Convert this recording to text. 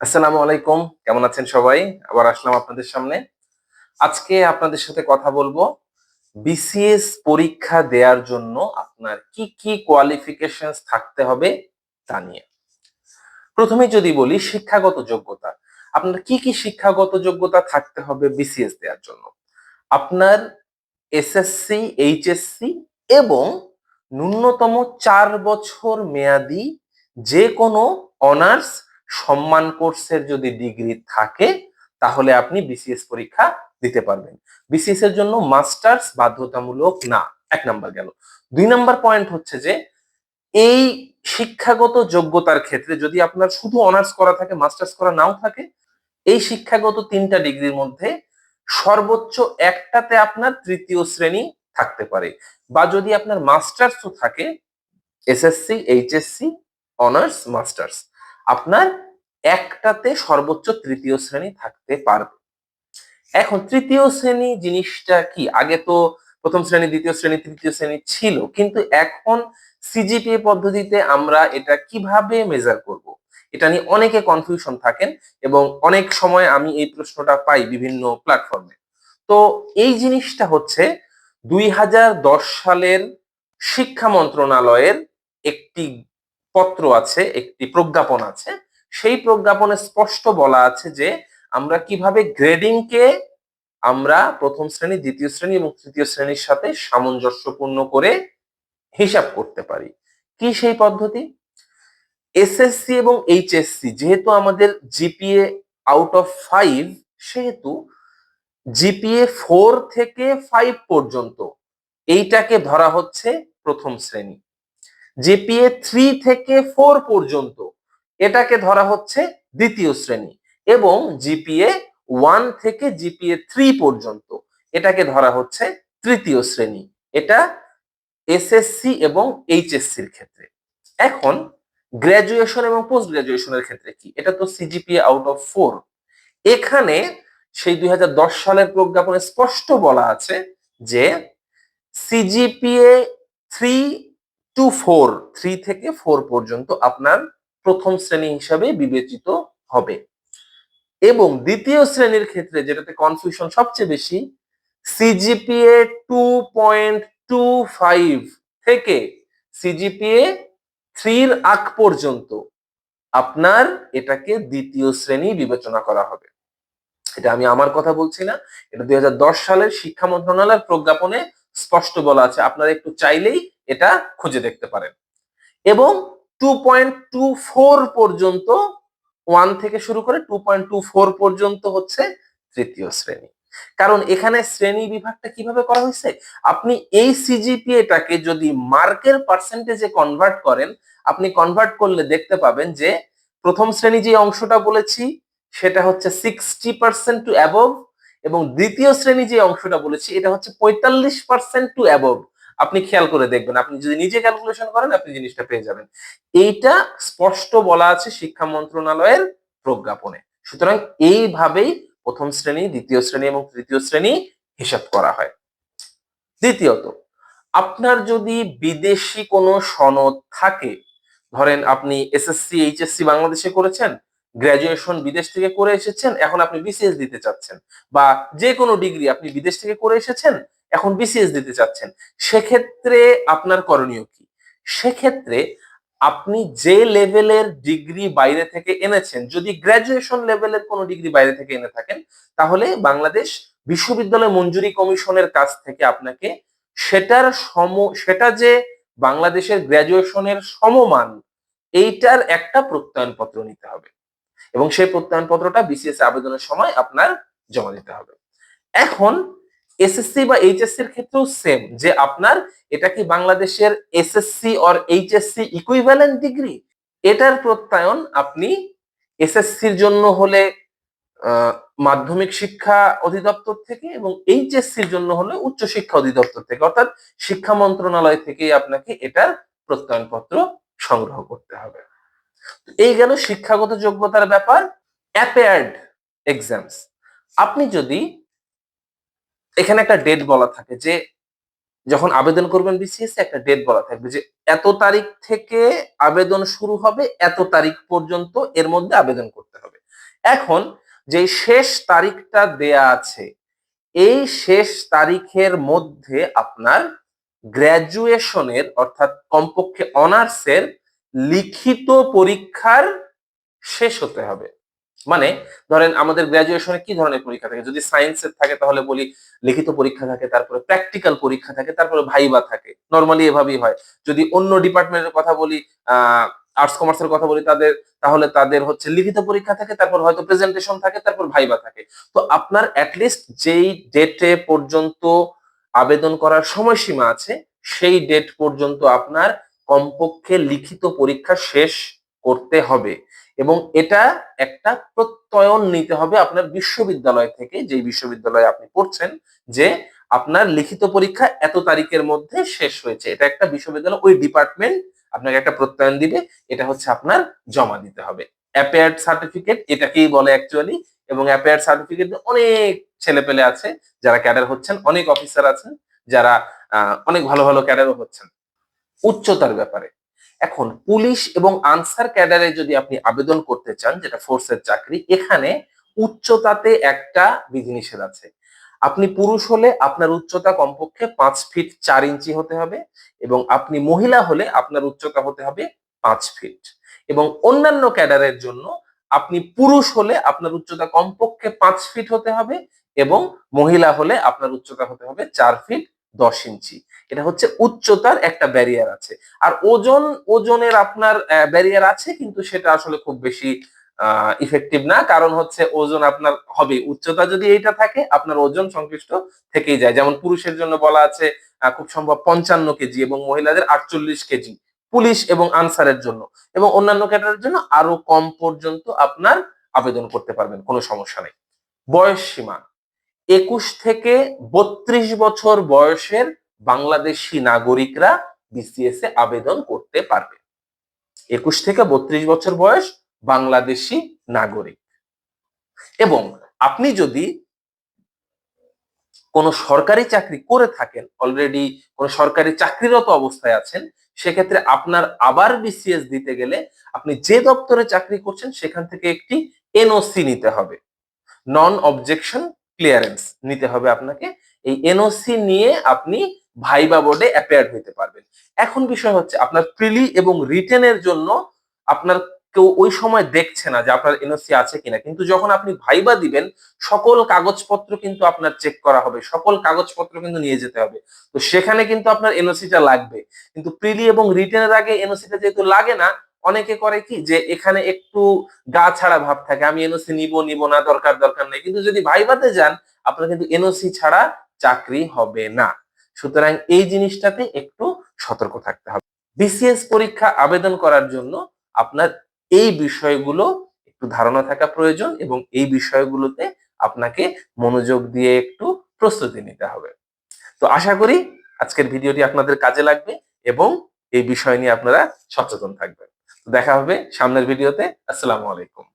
আসসালামু আলাইকুম। কেমন আছেন সবাই? আবার আসলাম আপনাদের সামনে। আজকে আপনাদের সাথে কথা বলব বিসিএস পরীক্ষা দেওয়ার জন্য আপনার কি কি কোয়ালিফিকেশন থাকতে হবে তা নিয়ে। প্রথমে যদি বলি শিক্ষাগত যোগ্যতা। আপনার কি কি শিক্ষাগত যোগ্যতা থাকতে হবে বিসিএস দেওয়ার জন্য? আপনার এসএসসি এইচএসসি এবং ন্যূনতম চার বছর মেয়াদি যে কোনো অনার্স সম্মান কোর্সের যদি ডিগ্রি থাকে, তাহলে আপনি বিসিএস পরীক্ষা দিতে পারবেন। বিসিএস এর জন্য মাস্টার্স বাধ্যতামূলক না, এক নাম্বার গেল। দুই নাম্বার পয়েন্ট হচ্ছে যে, এই শিক্ষাগত যোগ্যতার ক্ষেত্রে যদি আপনার শুধু অনার্স করা থাকে, মাস্টার্স করা নাও থাকে, এই শিক্ষাগত তিনটা ডিগ্রির মধ্যে সর্বোচ্চ একটাতে আপনার তৃতীয় শ্রেণি থাকতে পারে। বা যদি আপনার মাস্টার্সও থাকে এসএসসি এইচএসসি অনার্স, মাস্টার্স, আপনার একটাতে সর্বোচ্চ তৃতীয় শ্রেণি থাকতে পারবে। এখন তৃতীয় শ্রেণি জিনিসটা কি? আগে তো প্রথম শ্রেণি, দ্বিতীয় শ্রেণি, তৃতীয় শ্রেণি ছিল, কিন্তু এখন সিজিপিএ পদ্ধতিতে আমরা এটা কীভাবে মেজার করব? এটা নিয়ে অনেকে কনফিউশন থাকেন এবং অনেক সময় আমি এই প্রশ্নটা পাই বিভিন্ন প্ল্যাটফর্মে তো এই জিনিসটা হচ্ছে দুই হাজার দশ সালের শিক্ষা মন্ত্রণালয়ের একটি পত্র আছে, একটি প্রজ্ঞাপন আছে সেই প্রজ্ঞাপনে স্পষ্ট বলা আছে যে আমরা কীভাবে গ্রেডিংকে আমরা প্রথম শ্রেণি, দ্বিতীয় শ্রেণি এবং তৃতীয় শ্রেণির সাথে সামঞ্জস্যপূর্ণ করে হিসাব করতে পারি। কি সেই পদ্ধতি? এসএসসি এবং এইচএসসি, যেহেতু আমাদের জিপিএ আউট অফ ফাইভ সেহেতু জিপিএ ফোর থেকে ফাইভ পর্যন্ত এইটাকে ধরা হচ্ছে প্রথম শ্রেণি। জিপিএ থ্রি থেকে ফোর পর্যন্ত এটাকে ধরা হচ্ছে দ্বিতীয় শ্রেণি এবং জিপিএ ওয়ান থেকে জিপিএ থ্রি পর্যন্ত এটাকে ধরা হচ্ছে তৃতীয় শ্রেণি। এটা এসএসসি এবং এইচএসসির ক্ষেত্রে। এখন গ্র্যাজুয়েশন এবং পোস্ট গ্র্যাজুয়েশনের ক্ষেত্রে কি? এটা তো সিজিপিএ আউট অফ ফোর এখানে সেই দুই হাজার দশ সালের প্রজ্ঞাপনে স্পষ্ট বলা আছে যে CGPA three two four, three থেকে ফোর পর্যন্ত আপনার প্রথম শ্রেণি হিসাবে বিবেচিত হবে। এবং দ্বিতীয় শ্রেণির ক্ষেত্রে যেটাতে কনফিউশন সবচেয়ে বেশি CGPA two point two five থেকে সিজিপিএ থ্রির আগ পর্যন্ত আপনার এটাকে দ্বিতীয় শ্রেণি বিবেচনা করা হবে। এটা আমি আমার কথা বলছি না, এটা দুই হাজার দশ সালের শিক্ষা মন্ত্রণালয়ের প্রজ্ঞাপনে স্পষ্ট বলা আছে, আপনারা একটু চাইলেই এটা খুঁজে দেখতে পারেন। এবং টু পয়েন্ট টু ফোর পর্যন্ত ওয়ান থেকে শুরু করে টু পয়েন্ট টু ফোর পর্যন্ত হচ্ছে তৃতীয় শ্রেণি। কারণ এখানে শ্রেণি বিভাগটা কীভাবে করা হয়েছে? আপনি এই সিজিপিএটাকে যদি মার্কের পার্সেন্টেজে কনভার্ট করেন, আপনি কনভার্ট করলে দেখতে পাবেন যে প্রথম শ্রেণি যে অংশটা বলেছি, সেটা হচ্ছে সিক্সটি পার্সেন্ট টু অ্যাবভ এবং দ্বিতীয় শ্রেণি যে অংশটা বলেছি, এটা হচ্ছে পঁয়তাল্লিশ পার্সেন্ট টু অ্যাবভ আপনি খেয়াল করে দেখবেন, আপনি যদি নিজে ক্যালকুলেশন করেন, আপনি জিনিসটা পেয়ে যাবেন। এইটা স্পষ্ট বলা আছে শিক্ষা মন্ত্রণালয়ের প্রজ্ঞাপনে। সুতরাং এইভাবেই প্রথম শ্রেণি, দ্বিতীয় শ্রেণি এবং তৃতীয় শ্রেণি হিসাব করা হয়। দ্বিতীয়ত, আপনার যদি বিদেশি কোনো সনদ থাকে, ধরেন আপনি এসএসসি, এইচএসসি বাংলাদেশে করেছেন গ্রাজুয়েশন বিদেশ থেকে করে এসেছেন, এখন আপনি বিসিএস দিতে চাচ্ছেন, বা যে কোনো ডিগ্রি আপনি বিদেশ থেকে করে এসেছেন এখন বিসিএস দিতে চাচ্ছেন, সেক্ষেত্রে আপনার করণীয় কি? সেক্ষেত্রে আপনি যে লেভেলের ডিগ্রি বাইরে থেকে এনেছেন, যদি গ্রাজুয়েশন লেভেলের কোনো ডিগ্রি বাইরে থেকে এনে থাকেন, তাহলে বাংলাদেশ বিশ্ববিদ্যালয় মঞ্জুরি কমিশনের কাছ থেকে আপনাকে সেটার সম, সেটা যে বাংলাদেশের গ্রাজুয়েশনের সমমান, এইটার একটা প্রত্যয়নপত্র নিতে হবে। এবং সেই প্রত্যয়নপত্রটা বিসিএস আবেদনের সময় আপনার জমা দিতে হবে। এখন এসএসসি বা এইচএসসি এর ক্ষেত্রেও সেম যে আপনার এটা কি বাংলাদেশের SSC or HSC equivalent degree এটার প্রত্যয়ন আপনি এসএসসির জন্য হলে মাধ্যমিক শিক্ষা অধিদপ্তর থেকে এবং এইচএসসির জন্য হলে উচ্চ শিক্ষা অধিদপ্তর থেকে, অর্থাৎ শিক্ষা মন্ত্রণালয় থেকেই আপনাকে এটার প্রত্যয়নপত্র সংগ্রহ করতে হবে। এই গেল শিক্ষাগত যোগ্যতার ব্যাপার অ্যাপেয়ার্ড এক্সামস আপনি যদি এখানে একটা ডেট বলা থাকে যে, যখন আবেদন করবেন বিসিএস একটা ডেট বলা থাকবে যে, এত তারিখ থেকে আবেদন শুরু হবে, এত তারিখ পর্যন্ত এর মধ্যে আবেদন করতে হবে। এখন যে শেষ তারিখটা দেয়া আছে, এই শেষ তারিখের মধ্যে আপনার গ্র্যাজুয়েশনের অর্থাৎ কমপক্ষে অনার্সের লিখিত পরীক্ষার শেষ হতে হবে। মানে ধরেন আমাদের গ্র্যাজুয়েশনে কি ধরনের পরীক্ষা থাকে? যদি সায়েন্সের থাকে তাহলে বলি লিখিত পরীক্ষা থাকে, তারপরে প্র্যাকটিক্যাল পরীক্ষা থাকে, তারপরে ভাইবা থাকে। নর্মালি এভাবেই হয়। যদি অন্য ডিপার্টমেন্টের কথা বলি আর্টস কমার্সের কথা বলি তাদের, তাহলে তাদের হচ্ছে লিখিত পরীক্ষা থাকে, তারপর হয়তো প্রেজেন্টেশন থাকে, তারপর ভাইবা থাকে। তো আপনার অ্যাটলিস্ট যেই ডেটে পর্যন্ত আবেদন করার সময়সীমা আছে, সেই ডেট পর্যন্ত আপনার কমপক্ষে লিখিত পরীক্ষা শেষ করতে হবে। এবং এটা একটা প্রত্যয়ন নিতে হবে আপনার বিশ্ববিদ্যালয় থেকে, যেই বিশ্ববিদ্যালয়ে আপনি পড়ছেন, যে আপনার লিখিত পরীক্ষা এত তারিখের মধ্যে শেষ হয়েছে। এটা একটা বিশ্ববিদ্যালয়, ওই ডিপার্টমেন্ট আপনাকে একটা প্রত্যয়ন দিবে, এটা হচ্ছে আপনার জমা দিতে হবে। অ্যাপেয়ার্ড সার্টিফিকেট এটাকেই বলে অ্যাকচুয়ালি এবং অ্যাপেয়ার্ড সার্টিফিকেট অনেক ছেলেপেলে আছে, যারা ক্যাডার হচ্ছেন, অনেক অফিসার আছেন, যারা অনেক ভালো ভালো ক্যাডারও হচ্ছেন। উচ্চতার ব্যাপারে। এখন পুলিশ এবং আনসার ক্যাডারে যদি আপনি আবেদন করতে চান, যেটা ফোর্সের চাকরি, এখানে উচ্চতাতে একটা বিধিনিষেধ আছে। আপনি পুরুষ হলে আপনার উচ্চতা কমপক্ষে পাঁচ ফিট চার ইঞ্চি হতে হবে এবং আপনি মহিলা হলে আপনার উচ্চতা হতে হবে পাঁচ ফিট। এবং অন্যান্য ক্যাডারের জন্য আপনি পুরুষ হলে আপনার উচ্চতা কমপক্ষে পাঁচ ফিট হতে হবে এবং মহিলা হলে আপনার উচ্চতা হতে হবে চার ফিট দশ ইঞ্চি। এটা হচ্ছে উচ্চতার একটা ব্যারিয়ার আছে। আর ওজন, ওজনের আপনার ব্যারিয়ার আছে, কিন্তু সেটা আসলে খুব বেশি ইফেক্টিভ না। কারণ হচ্ছে ওজন আপনার হবে। উচ্চতা যদি এইটা থাকে, আপনার ওজন সংশ্লিষ্ট থেকেই যায়। যেমন পুরুষের জন্য বলা আছে খুব সম্ভব পঞ্চান্ন কেজি এবং মহিলাদের আটচল্লিশ কেজি। পুলিশ এবং আনসারের জন্য। এবং অন্যান্য ক্যাটারের জন্য আরও কম পর্যন্ত আপনার আবেদন করতে পারবেন। কোনো সমস্যা নেই। বয়স সীমা। একুশ থেকে বত্রিশ বছর বয়সের বাংলাদেশি নাগরিকরা বিসিএস এ আবেদন করতে পারবে। একুশ থেকে বত্রিশ বছর বয়স বাংলাদেশি নাগরিক। এবং আপনি যদি কোনো সরকারি চাকরি করে থাকেন অলরেডি কোনো সরকারি চাকরিরত অবস্থায় আছেন, সেক্ষেত্রে আপনার আবার বিসিএস দিতে গেলে আপনি যে দপ্তরে চাকরি করছেন, সেখান থেকে একটি এনওসি নিতে হবে। নন অবজেকশন ক্লিয়ারেন্স নিতে হবে আপনাকে। এই এনওসি নিয়ে আপনি ভাইবা বোর্ডে অ্যাপেয়ার হইতে পারবেন। এখন বিষয় হচ্ছে, আপনার প্রিলি এবং রিটেনের জন্য আপনার কেউ ওই সময় দেখছে না যে আপনার এনওসি আছে কিনা। কিন্তু যখন আপনি ভাইবা দিবেন, সকল কাগজপত্র কিন্তু আপনার চেক করা হবে, সকল কাগজপত্র কিন্তু নিয়ে যেতে হবে। তো সেখানে কিন্তু আপনার এনওসিটা লাগবে। কিন্তু প্রিলি এবং রিটেনের আগে এনওসিটা যেহেতু লাগে না অনেকে করে কি যে এখানে একটু গা ছাড়া ভাব থাকে, আমি এনওসি নিব নিব না, দরকার দরকার নেই। কিন্তু যদি ভাইবাতে যান, আপনার কিন্তু এনওসি ছাড়া চাকরি হবে না। সুতরাং এই জিনিসটাতে একটু সতর্ক থাকতে হবে। বিসিএস পরীক্ষা আবেদন করার জন্য আপনার এই বিষয়গুলো একটু ধারণা থাকা প্রয়োজন এবং এই বিষয়গুলোতে আপনাকে মনোযোগ দিয়ে একটু প্রস্তুতি নিতে হবে। তো আশা করি আজকের ভিডিওটি আপনাদের কাজে লাগবে এবং এই বিষয় নিয়ে আপনারা সচেতন থাকবেন। দেখা হবে সামনের ভিডিওতে। আসসালামু আলাইকুম।